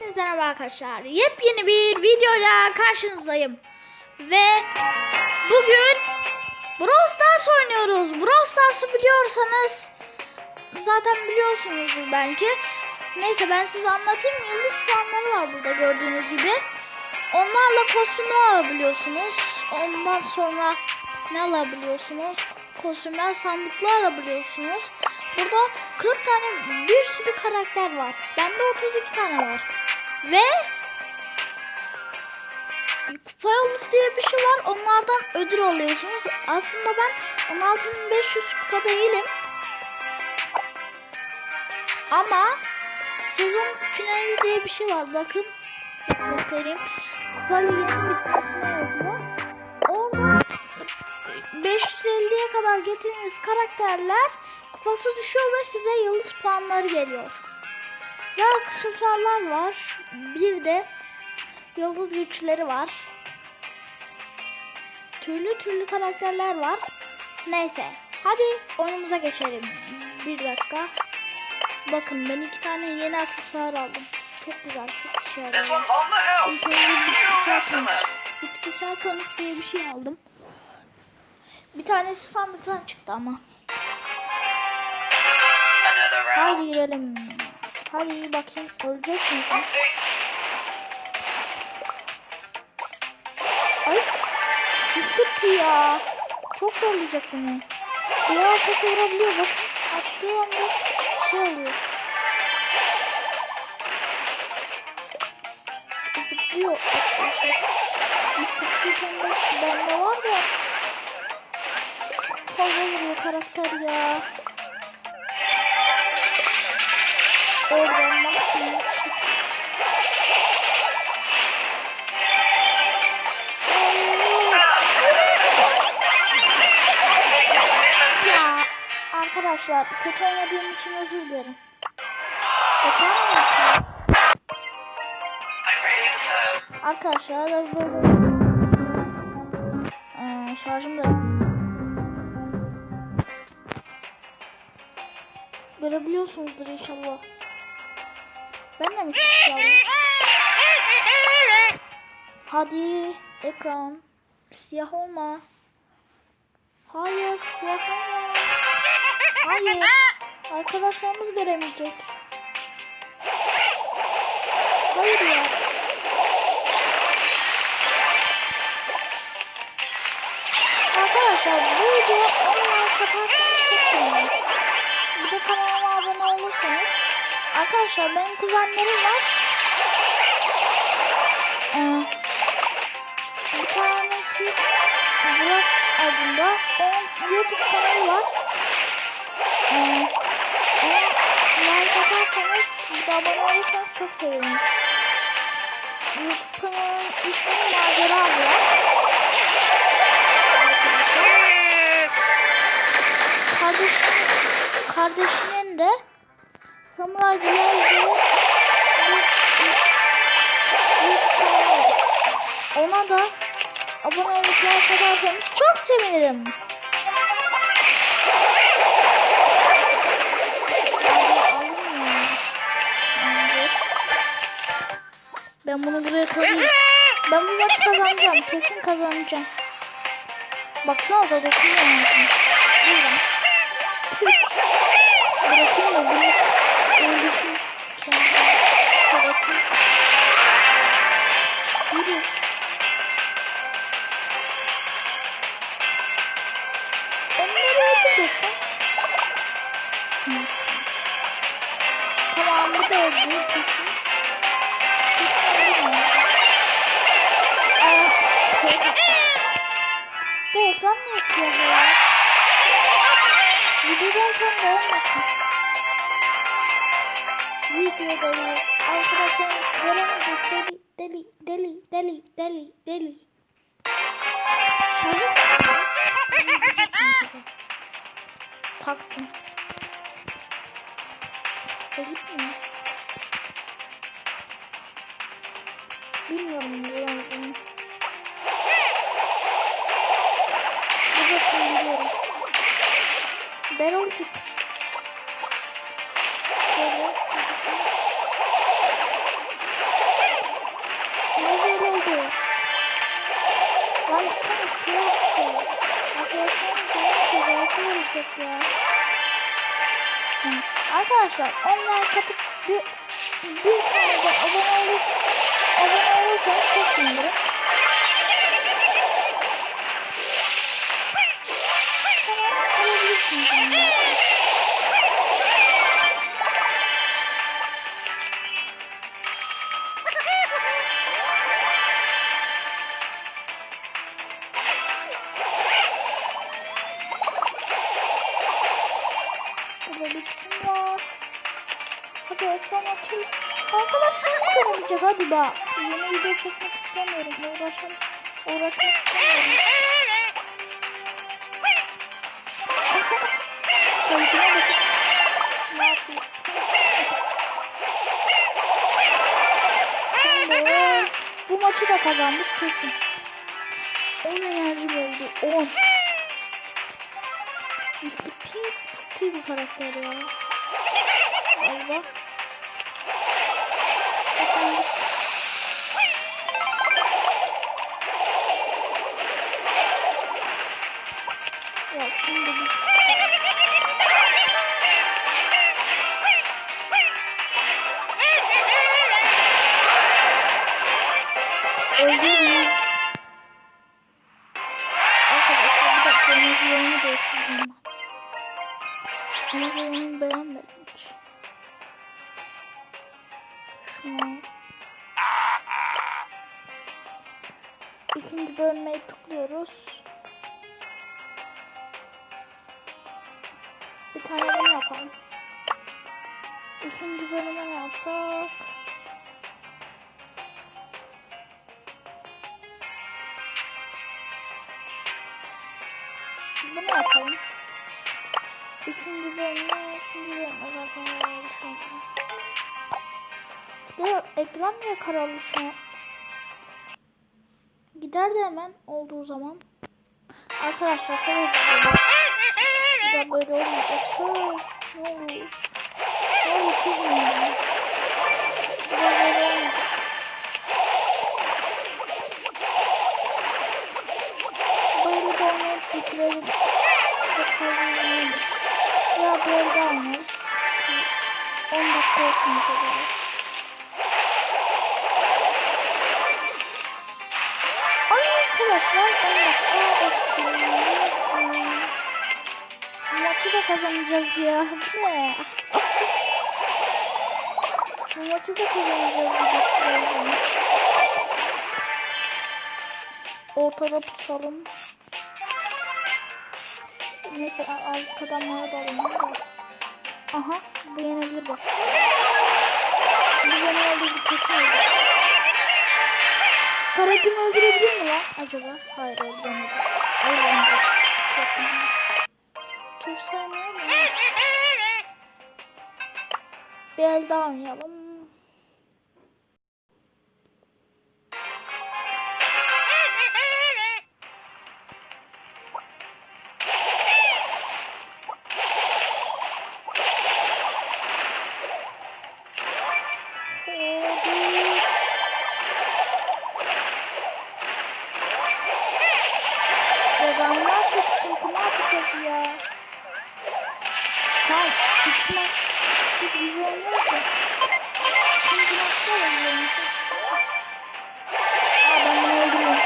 Hepinize merhaba arkadaşlar. Yepyeni bir videoyla karşınızdayım. Ve bugün Brawl Stars oynuyoruz. Brawl Stars'ı biliyorsanız zaten biliyorsunuzdur belki. Neyse ben size anlatayım. Yıldız puanları var burada gördüğünüz gibi. Onlarla kostümler alabiliyorsunuz. Ondan sonra ne alabiliyorsunuz? Kostümler, sandıklar alabiliyorsunuz. Burada 40 tane bir sürü karakter var. Bende 32 tane var. Ve kupa yolluk diye bir şey var. Onlardan ödül alıyorsunuz. Aslında ben 16500 kupa değilim. Ama sezon finali diye bir şey var. Bakın göstereyim. Kupa liginin bitmesine yazıyor. Orada 550'ye kadar getirdiğiniz karakterler kupası düşüyor ve size yıldız puanları geliyor. Ve aksesuarlar var. Bir de yıldız güçleri var. Türlü türlü karakterler var. Neyse. Hadi oyunumuza geçelim. Bir dakika. Bakın ben iki tane yeni aksesuar aldım. Çok güzel. Çok işe yarıyor. İlk önce bitkisel tonik diye bir şey aldım. Bir tanesi sandıktan çıktı ama. Haydi girelim. Hadi bakayım ölecek mi? Ay. Mr. P ya. Çok zorlayacak beni. Duvar arkası vurabiliyor bak. Attığı anda şey oluyor. Zıplıyor. Mr. P bende, var da. Fazla vuruyor karakter ya. Ya arkadaşlar kötü oynadığım için özür dilerim. Arkadaşlar da böyle ee, şarjım da görebiliyorsunuzdur inşallah. Ben de mi sıkıyorum? Hadi ekran siyah olma. Hayır siyah olma. Hayır. Arkadaşlarımız göremeyecek. Arkadaşlar benim kuzenlerim var. Ee, bir tanesi Burak adında. Onun YouTube kanalı var. Ee, ona like atarsanız bir de abone olursanız çok sevinirim. YouTube kanalının ismi Macera Abla. Kardeşinin, kardeşinin de Samuray var. Ona da abone olup like atarsanız çok sevinirim. Ben bunu buraya koyayım. Ben bu maçı kazanacağım. Kesin kazanacağım. Baksanıza 9 yanıyorsun. Buyurun. Bırakayım da bunu Tamam bu da öldü kesin. Bu ekran niye siyah ya? Videodayken de olmasın. Videodayız. Arkadaşlarımız göremeyecek deli deli deli deli deli deli. Şarjı Taktım. E gitmiyor. Bilmiyorum ne olduğunu. Burasını biliyorum. Ben olduk. Ya. Hı. Arkadaşlar online katıp bir, bir tane de abone olup abone olursanız çok sevinirim. Tamam alabilirsiniz. Hadi bak. Yeni video çekmek istemiyorum. Uğraşam, uğraşmak istemiyorum. Kayıtıma bakın. Ne yapıyor? Şimdi bu maçı da kazandık kesin. 10 enerji oldu. 10. Mr. P çok iyi bir karakter ya. Allah. Efendim. Ya sen de bir... Bir tane bunu yapalım. İkinci bölüme ne yapsak? Bunu yapalım. Üçüncü bölüme, üçüncü bölüme zaten şu an. De ekran niye karalı şu an? Gider de hemen olduğu zaman. Arkadaşlar şöyle de böyle olmayacak. Söz. Ne olur. De böyle olmayacak. Böyle de oynayıp bitirelim. İzlemeyiz. Ya böyle de oynarız. 10 dakika olsun kadar. Ay arkadaşlar 10 dakika olsun. Maçı da kazanacağız ya. Ne? Bu maçı da kazanacağız. Ortada pusalım. Neyse ar- arkadan bana da. Aha bu yenebilir bak. Bu yenebilir bir kesin oldu. Karatimi öldürebilir mi lan acaba? Hayır öldüremedi. Öldüremedi. Saymıyor mu? Bir el daha oynayalım. Tamam gitme. Biz biz olmuyor ki. Şimdi nasıl oluyor? Aa ben bunu öldürüyorum.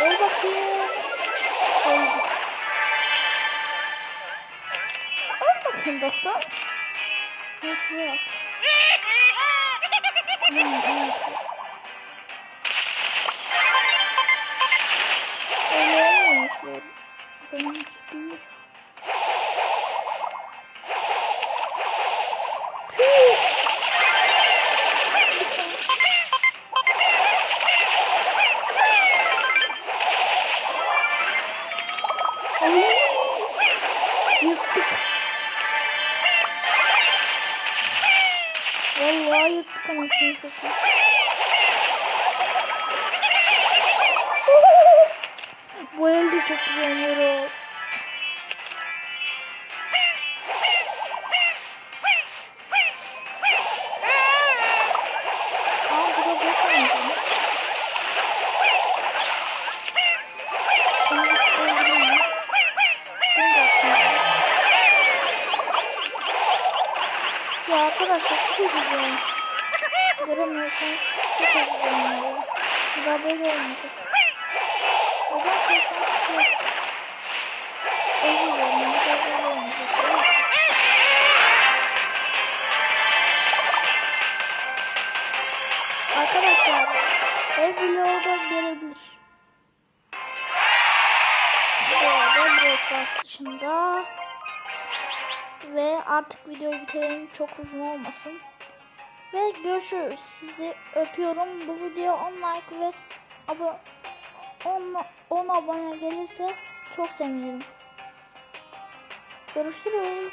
Öl bakayım. Öldü. Öl bakayım dostum. Şunu şuraya at. Hmm, evet. Öyle olmamış böyle. Benim Yırttık. Vallahi yırttık anasını satayım. Bu elde çok güzel oynuyoruz. Daha böyle olmayacak. Neden korkmak istiyorum? Özür dilerim. Daha böyle olmayacak. Arkadaşlar ev vlogu da gelebilir. Bu arada dışında ve artık videoyu bitirelim çok uzun olmasın. Ve görüşürüz. Sizi öpüyorum. Bu video 10 like ve abo 10, 10 abone gelirse çok sevinirim. Görüşürüz.